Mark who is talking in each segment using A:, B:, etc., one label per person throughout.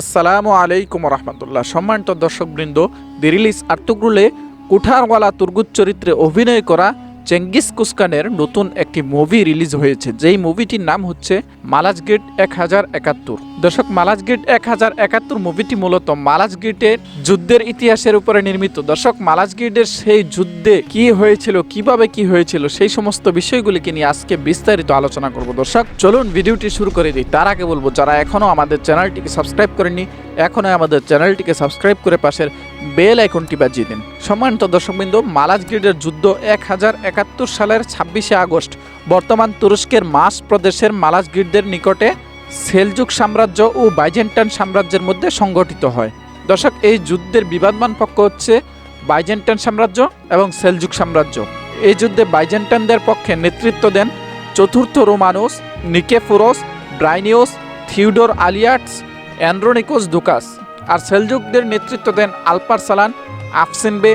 A: আসসালামু আলাইকুম রহমতুল্লাহ। সম্মানিত দর্শকবৃন্দ দিরিলিস আর্তুগ্রুলে কুঠারওয়ালা তুর্গুত চরিত্রে অভিনয় করা চেঙ্গিস কুস্কানের নতুন একটি মুভি রিলিজ হয়েছে, যেই মুভিটির নাম হচ্ছে মালাজ গেট এক হাজার একাত্তর। দর্শক, মালাজ গেট এক হাজার একাত্তর মুভিটি মূলত মালাজ গেটের যুদ্ধের ইতিহাসের উপরে নির্মিত। দর্শক, মালাজ গেটের সেই যুদ্ধে কি হয়েছিল, কীভাবে কি হয়েছিল, সেই সমস্ত বিষয়গুলিকে নিয়ে আজকে বিস্তারিত আলোচনা করব। দর্শক, চলুন ভিডিওটি শুরু করে দিই। তার আগে বলব, যারা এখনও আমাদের চ্যানেলটিকে সাবস্ক্রাইব করেনি এখনও আমাদের চ্যানেলটিকে সাবস্ক্রাইব করে পাশের বেল আইকনটি বাজিয়ে দিন। সম্মানিত দর্শকবৃন্দ, মালাজ গ্রিডের যুদ্ধ এক হাজার একাত্তর সালের ছাব্বিশে আগস্ট। বর্তমান তুরস্কের মাস প্রদেশের মালাজ গ্রিডদের নিকটে সেলজুক সাম্রাজ্য ও বাইজেন্টাইন সাম্রাজ্যের মধ্যে সংগঠিত হয়। দর্শক, এই যুদ্ধের বিবাদমান পক্ষ হচ্ছে বাইজেন্টাইন সাম্রাজ্য এবং সেলজুক সাম্রাজ্য। এই যুদ্ধে বাইজেন্টাইনদের পক্ষে নেতৃত্ব দেন চতুর্থ রোমানুস, নিকেফুরোস, ব্রাইনিওস থিউডোর আলিয়াটস, অ্যান্ড্রোনিকোস দুকাস। আর সেলজুকদের নেতৃত্ব দেন আলপার সালান আফসেনবে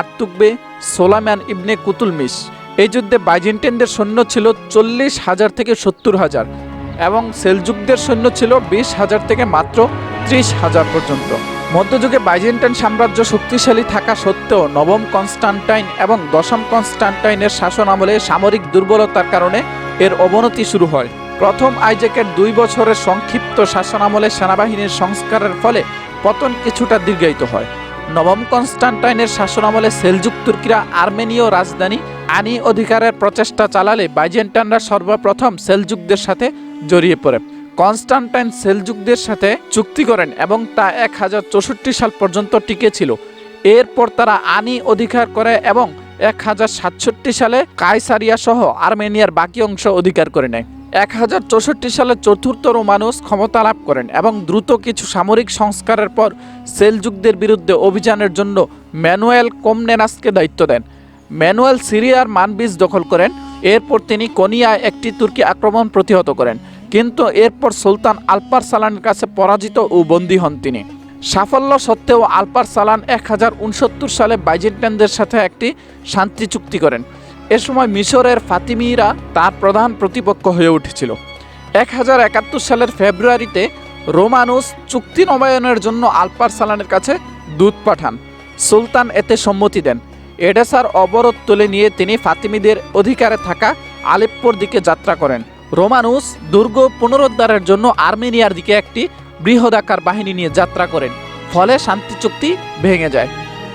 A: আর্তুকবে সোলাম্যান ইবনে কুতুলমিশ এই যুদ্ধে বাইজেন্টাইনদের সৈন্য ছিল চল্লিশ হাজার থেকে সত্তর হাজার এবং সেলজুকদের সৈন্য ছিল বিশ হাজার থেকে মাত্র ত্রিশ হাজার পর্যন্ত। মধ্যযুগে বাইজেন্টাইন সাম্রাজ্য শক্তিশালী থাকা সত্ত্বেও নবম কনস্টান্টাইন এবং দশম কনস্টান্টাইনের শাসন আমলে সামরিক দুর্বলতার কারণে এর অবনতি শুরু হয়। প্রথম আইজেকের দুই বছরের সংক্ষিপ্ত শাসনামলে সেনাবাহিনীর সংস্কারের ফলে পতন কিছুটা দীর্ঘায়িত হয়। নবম কনস্টান্টাইনের শাসনামলে সেলজুক তুর্কিরা আর্মেনীয় রাজধানী আনি অধিকারের প্রচেষ্টা চালালে বাইজেন্টানরা সর্বপ্রথম সেলজুকদের সাথে জড়িয়ে পড়ে। কনস্টান্টাইন সেলজুকদের সাথে চুক্তি করেন এবং তা এক হাজার চৌষট্টি সাল পর্যন্ত টিকে ছিল। এরপর তারা আনি অধিকার করে এবং এক হাজার সাতষট্টি সালে কায়সারিয়া সহ আর্মেনিয়ার বাকি অংশ অধিকার করে নেয়। এক হাজার চৌষট্টি সালে চতুর্থ রোমানুস ক্ষমতা লাভ করেন এবং দ্রুত কিছু সামরিক সংস্কারের পর সেলজুকদের বিরুদ্ধে অভিযানের জন্য ম্যানুয়েল কোমনেনাসকে দায়িত্ব দেন। ম্যানুয়েল সিরিয়ার মানবিজ দখল করেন। এরপর তিনি কোনিয়ায় একটি তুর্কি আক্রমণ প্রতিহত করেন। কিন্তু এরপর সুলতান আলপার সালানের কাছে পরাজিত ও বন্দী হন তিনি। সাফল্য সত্ত্বেও আলপার সালান এক হাজার উনসত্তর সালে বাইজেন্টানদের সাথে একটি শান্তি চুক্তি করেন। সময় মিশরের ফাতিমিরা তার প্রধান প্রতিপক্ষ হয়ে উঠেছিল। এক হাজার একাত্তর সালের ফেব্রুয়ারিতে রোমানুস চুক্তি নবায়নের জন্য আলপার সালানের কাছে দূত পাঠান। সুলতান এতে সম্মতি দেন। এডেসার অবরোধ তুলে নিয়ে তিনি ফাতিমিদের অধিকারে থাকা আলেপ্পোর দিকে যাত্রা করেন। রোমানুস দুর্গ পুনরুদ্ধারের জন্য আর্মেনিয়ার দিকে একটি বৃহদাকার বাহিনী নিয়ে যাত্রা করেন। ফলে শান্তি চুক্তি ভেঙে যায়।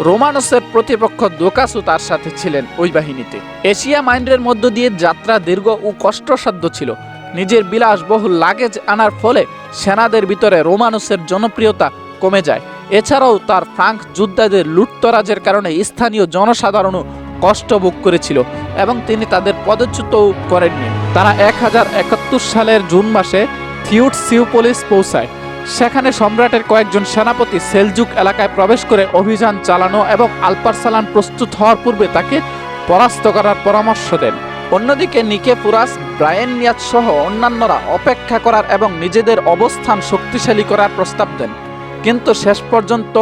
A: রোমানসের প্রতিপক্ষ দোকাসু তার সাথে ছিলেন ওই বাহিনীতে। এশিয়া মাইন্ডের মধ্য দিয়ে যাত্রা দীর্ঘ ও কষ্টসাধ্য ছিল। নিজের বিলাসবহুল লাগেজ আনার ফলে সেনাদের ভিতরে রোমানুসের জনপ্রিয়তা কমে যায়। এছাড়াও তার ফ্রাঙ্ক যোদ্ধাদের লুটতরাজের কারণে স্থানীয় জনসাধারণও কষ্ট ভোগ করেছিল এবং তিনি তাদের পদচ্যুতও করেননি। তারা এক হাজার একাত্তর সালের জুন মাসে থিউট সিউপোলিস পৌঁছায়। সেখানে সম্রাটের কয়েকজন সেনাপতি সেলজুক এলাকায় প্রবেশ করে অভিযান চালানো এবং আলপারসালান প্রস্তুত হওয়ার পূর্বে তাকে পরাস্ত করার পরামর্শ দেন। অন্যদিকে নিকে পুরাস ব্রায়েন নিয়াত সহ অন্যান্যরা অপেক্ষা করার এবং নিজেদের অবস্থান শক্তিশালী করার প্রস্তাব দেন। কিন্তু শেষ পর্যন্ত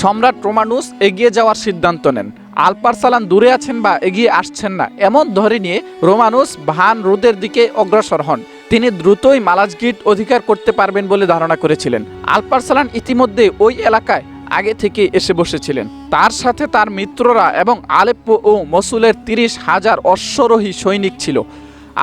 A: সম্রাট রোমানুস এগিয়ে যাওয়ার সিদ্ধান্ত নেন। আলপারসালান দূরে আছেন বা এগিয়ে আসছেন না, এমন ধরে নিয়ে রোমানুস ভান রোদের দিকে অগ্রসর হন। তিনি দ্রুতই মালাজগিট অধিকার করতে পারবেন বলে ধারণা করেছিলেন। আলপারসালান ইতিমধ্যে ওই এলাকায় আগে থেকে এসে বসেছিলেন। তার সাথে তার মিত্ররা এবং আলেপ্পো ও মসুলের তিরিশ হাজার অশ্বরোহী সৈনিক ছিল।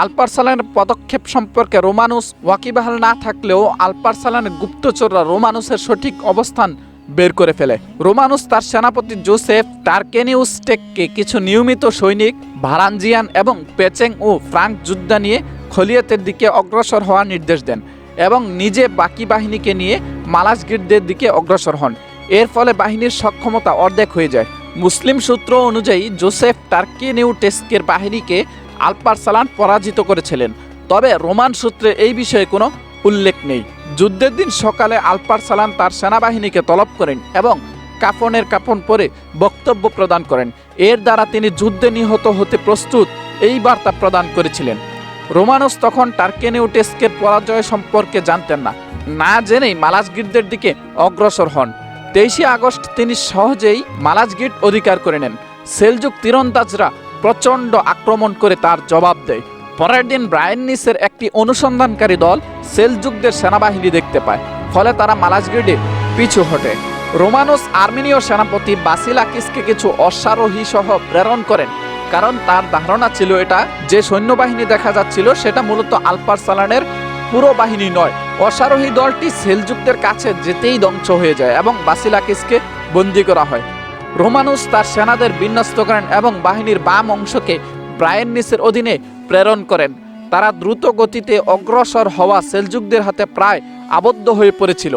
A: আলপারসালানের পদক্ষেপ সম্পর্কে রোমানুস ওয়াকিবাহাল না থাকলেও আলপারসালানের গুপ্তচররা রোমানুসের সঠিক অবস্থান বের করে ফেলে। রোমানুস তার সেনাপতি জোসেফ টার্কেনিউস টেককে কিছু নিয়মিত সৈনিক ভারানজিয়ান এবং পেচেং ও ফ্রাঙ্ক যোদ্ধা নিয়ে খলিয়াতের দিকে অগ্রসর হওয়ার নির্দেশ দেন এবং নিজে বাকি বাহিনীকে নিয়ে মালাসগিরদের দিকে অগ্রসর হন। এর ফলে বাহিনীর সক্ষমতা অর্ধেক হয়ে যায়। মুসলিম সূত্র অনুযায়ী জোসেফ টার্কিনিউটেস্কের বাহিনীকে আলপারসালান পরাজিত করেছিলেন। তবে রোমান সূত্রে এই বিষয়ে কোনো উল্লেখ নেই। যুদ্ধের দিন সকালে আলপার সালান তার সেনাবাহিনীকে তলব করেন এবং কাফনের কাফন পরে বক্তব্য প্রদান করেন। এর দ্বারা তিনি যুদ্ধে নিহত হতে প্রস্তুত, এই বার্তা প্রদান করেছিলেন। রোমানুস তখন টার্কেনিউটেস্কের পরাজয় সম্পর্কে জানতেন না। না জেনেই মালাজগিরদের দিকে অগ্রসর হন। তেইশে আগস্ট তিনি সহজেই মালাজগিট অধিকার করে নেন। সেলজুক তীরন্দাজরা প্রচণ্ড আক্রমণ করে তার জবাব দেয়। পরের দিন ব্রায়ান নিসের একটি অনুসন্ধানকারী দল সেলজুকদের সেনাবাহিনী দেখতে পায়, ফলে তারা মালাজগির্ডে পিছু হটে। রোমানুস আর্মেনীয় সেনাপতি বাসিলাকিসকে কিছু অশ্বারোহী সহ প্রেরণ করেন। কারণ তার ধারণা ছিল এটা, যে সৈন্যবাহিনী দেখা যাচ্ছিল সেটা মূলত আলপার সালানের পুরো বাহিনী নয়। অশ্বারোহী দলটি সেলযুকদের কাছে যেতেই ধ্বংস হয়ে যায় এবং বাসিলাকিসকে বন্দী করা হয়। রোমানুস তার সেনাদের বিন্যস্ত করেন এবং বাহিনীর বাম অংশকে ব্রায়েননিসের অধীনে প্রেরণ করেন। তারা দ্রুত গতিতে অগ্রসর হওয়া সেলযুকদের হাতে প্রায় আবদ্ধ হয়ে পড়েছিল।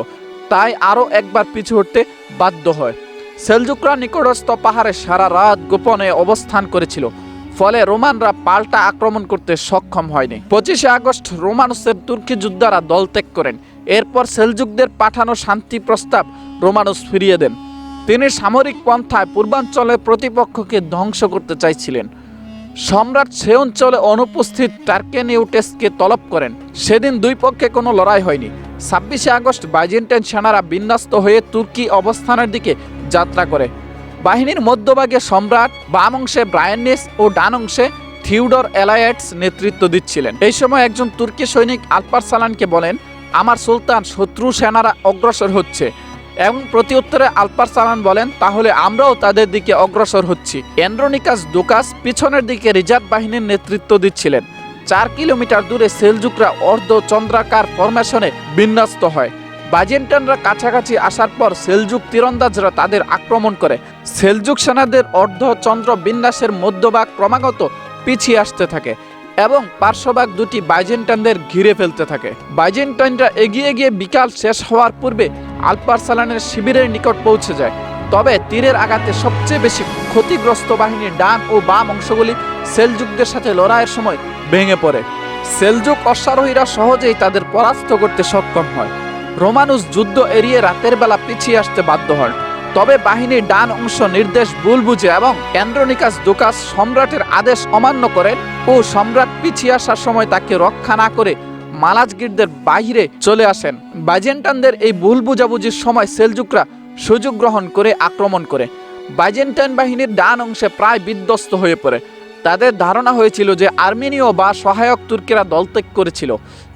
A: তাই আরও একবার পিছু হটতে বাধ্য হয়। সেলজুকরা নিকটস্থ পাহাড়ে সারা রাত গোপনে অবস্থান করেছিল। ফলে রোমানরা পাল্টা আক্রমণ করতে সক্ষম হয়নি। পঁচিশে আগস্ট রোমানুসের তুর্কি যোদ্ধারা দল ত্যাগ করেন। এরপর সেলজুকদের পাঠানো শান্তি প্রস্তাব রোমানুস ফিরিয়ে দেন। তিনি সামরিক পন্থায় পূর্বাঞ্চলের প্রতিপক্ষকে ধ্বংস করতে চাইছিলেন। সম্রাট সে অঞ্চলে অনুপস্থিত টার্কেনিউটেসকে তলব করেন। সেদিন দুই পক্ষে কোনো লড়াই হয়নি। ছাব্বিশে আগস্ট বাইজেন্টাইন সেনারা বিন্যস্ত হয়ে তুর্কি অবস্থানের দিকে যাত্রা করে। বাহিনীর মধ্যভাগে সম্রাট বাম অংশে ব্রায়ানিস ও ডান অংশে থিউডর এলায়েটস নেতৃত্ব দিচ্ছিলেন। এই সময় একজন তুর্কি সৈনিক আলপার সালানকে বলেন, আমার সুলতান শত্রু সেনারা অগ্রসর হচ্ছে। এবং প্রতি উত্তরে আলপার সালান বলেন, তাহলে আমরাও তাদের দিকে অগ্রসর হচ্ছি। এন্ড্রোনিকাস দুকাস পিছনের দিকে রিজার্ভ বাহিনীর নেতৃত্ব দিচ্ছিলেন। চার কিলোমিটার দূরে সেলজুকরা অর্ধ চন্দ্রাকার ফরমেশনে বিন্যস্ত হয়। বাজেন্টানরা কাছাকাছি আসার পর সেলজুক তীরন্দাজরা তাদের আক্রমণ করে। সেলজুক সেনাদের অর্ধ চন্দ্র বিন্যাসের মধ্যভাগ ক্রমাগত পিছিয়ে আসতে থাকে এবং পার্শ্বভাগ দুটি বাইজেন্টানদের ঘিরে ফেলতে থাকে। বাইজেন্টাইনরা এগিয়ে গিয়ে বিকাল শেষ হওয়ার পূর্বে আলপার সালানের শিবিরের নিকট পৌঁছে যায়। তবে তীরের আঘাতে সবচেয়ে বেশি ক্ষতিগ্রস্ত বাহিনীর ডান ও বাম অংশগুলি সেলজুকদের সাথে লড়াইয়ের সময় ভেঙে পড়ে। সেলজুক অশ্বারোহীরা সহজেই তাদের পরাস্ত করতে সক্ষম হয়। রোমানুস যুদ্ধ এড়িয়ে রাতের বেলা পিছিয়ে আসতে বাধ্য হন। তবে বাহিনীর ডান অংশ নির্দেশ ভুল বুঝে এবং অ্যান্ড্রোনিকাস দুকাস সম্রাটের আদেশ অমান্য করেন ও সম্রাট পিছিয়ে আসার সময় তাকে রক্ষা না করে মালাজগিরদের বাইরে চলে আসেন। বাইজেন্টানদের এই ভুল বুঝাবুঝির সময় সেলজুকরা সুযোগ গ্রহণ করে আক্রমণ করে। বাইজেন্টাইন বাহিনীর ডান অংশে প্রায় বিধ্বস্ত হয়ে পড়ে। তাদের ধারণা হয়েছিল যে আর্মেনীয় বা সহায়ক তুর্কিরা দল ত্যাগ করেছিল।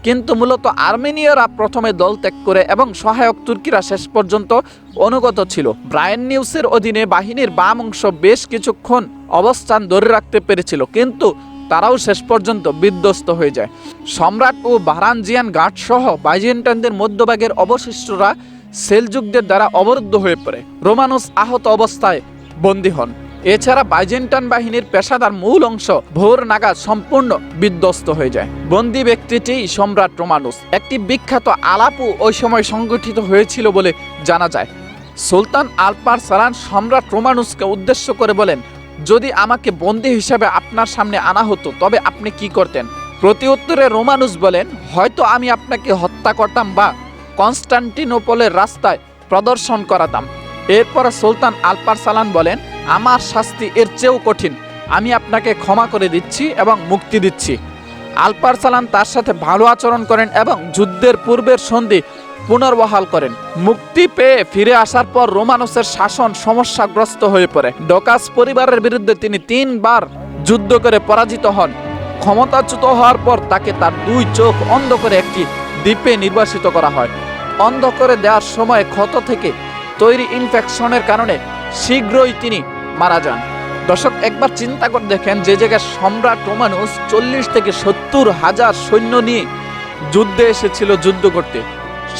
A: কিন্তু মূলত আর্মেনীয়রা প্রথমে দল ত্যাগ করে এবং সহায়ক তুর্কিরা শেষ পর্যন্ত অনুগত ছিল। ব্রায়ান নিউসের অধীনে বাহিনীর বাম অংশ বেশ কিছুক্ষণ অবস্থান ধরে রাখতে পেরেছিল, কিন্তু তারাও শেষ পর্যন্ত বিধ্বস্ত হয়ে যায়। সম্রাট ও বারানজিয়ান গার্ড সহ বাইজেন্টানদের মধ্যভাগের অবশিষ্টরা সেলযুগদের দ্বারা অবরুদ্ধ হয়ে পড়ে। রোমানুস আহত অবস্থায় বন্দী হন। এছাড়া বাইজেন্টান বাহিনীর পেশাদার মূল অংশ ভোর নাগাদ সম্পূর্ণ বিধ্বস্ত হয়ে যায়। বন্দি ব্যক্তিটি সম্রাট রোমানুস। একটি বিখ্যাত আলাপও ওই সময় সংগঠিত হয়েছিল বলে জানা যায়। সুলতান আলপার সালান সম্রাট রোমানুসকে উদ্দেশ্য করে বলেন, যদি আমাকে বন্দি হিসাবে আপনার সামনে আনা হতো, তবে আপনি কি করতেন? প্রতি উত্তরে রোমানুস বলেন, হয়তো আমি আপনাকে হত্যা করতাম বা কনস্টান্টিনোপলের রাস্তায় প্রদর্শন করাতাম। এরপর সুলতান আলপার সালান বলেন আমার শাস্তি এর চেয়েও কঠিন। আমি আপনাকে ক্ষমা করে দিচ্ছি এবং মুক্তি দিচ্ছি। আলপার সালান তার সাথে ভালো আচরণ করেন এবং যুদ্ধের পূর্বের সন্ধি পুনর্বহাল করেন। মুক্তি পেয়ে ফিরে আসার পর রোমানুসের শাসন সমস্যাগ্রস্ত হয়ে পড়ে। ডকাস পরিবারের বিরুদ্ধে তিনি তিনবার যুদ্ধ করে পরাজিত হন। ক্ষমতাচ্যুত হওয়ার পর তাকে তার দুই চোখ অন্ধ করে একটি দ্বীপে নির্বাসিত করা হয়। অন্ধ করে দেওয়ার সময় ক্ষত থেকে তৈরি ইনফেকশনের কারণে শীঘ্রই তিনি মারা যান। দর্শক, একবার চিন্তা করে দেখেন যে জায়গায় সম্রাট রোমানুস চল্লিশ থেকে সত্তর হাজার সৈন্য নিয়ে যুদ্ধে এসেছিল যুদ্ধ করতে।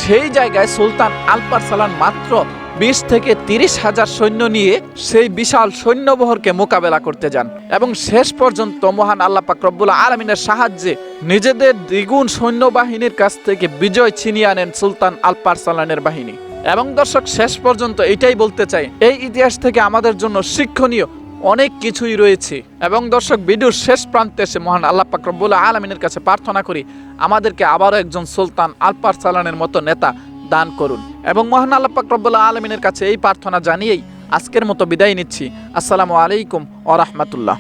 A: সেই জায়গায় সুলতান আলপার সালান মাত্র বিশ থেকে তিরিশ হাজার সৈন্য নিয়ে সেই বিশাল সৈন্যবহরকে মোকাবেলা করতে যান এবং শেষ পর্যন্ত মহান আল্লাহ পাক রব্বুল আলমিনের সাহায্যে নিজেদের দ্বিগুণ সৈন্যবাহিনীর কাছ থেকে বিজয় ছিনিয়ে আনেন সুলতান আলপার সালানের বাহিনী। এবং দর্শক, শেষ পর্যন্ত এটাই বলতে চাই। এই ইতিহাস থেকে আমাদের জন্য শিক্ষণীয় অনেক কিছুই রয়েছে। এবং দর্শক, ভিডিওর শেষ প্রান্তে এসে মহান আল্লাহ পাক রব্বুল আলমিনের কাছে প্রার্থনা করি, আমাদেরকে আবারও একজন সুলতান আলপার সালানের মতো নেতা দান করুন। এবং মহান আল্লাহ পাক রব্বুল আলমিনের কাছে এই প্রার্থনা জানিয়েই আজকের মতো বিদায় নিচ্ছি। আসসালামু আলাইকুম ও রহমতুল্লাহ।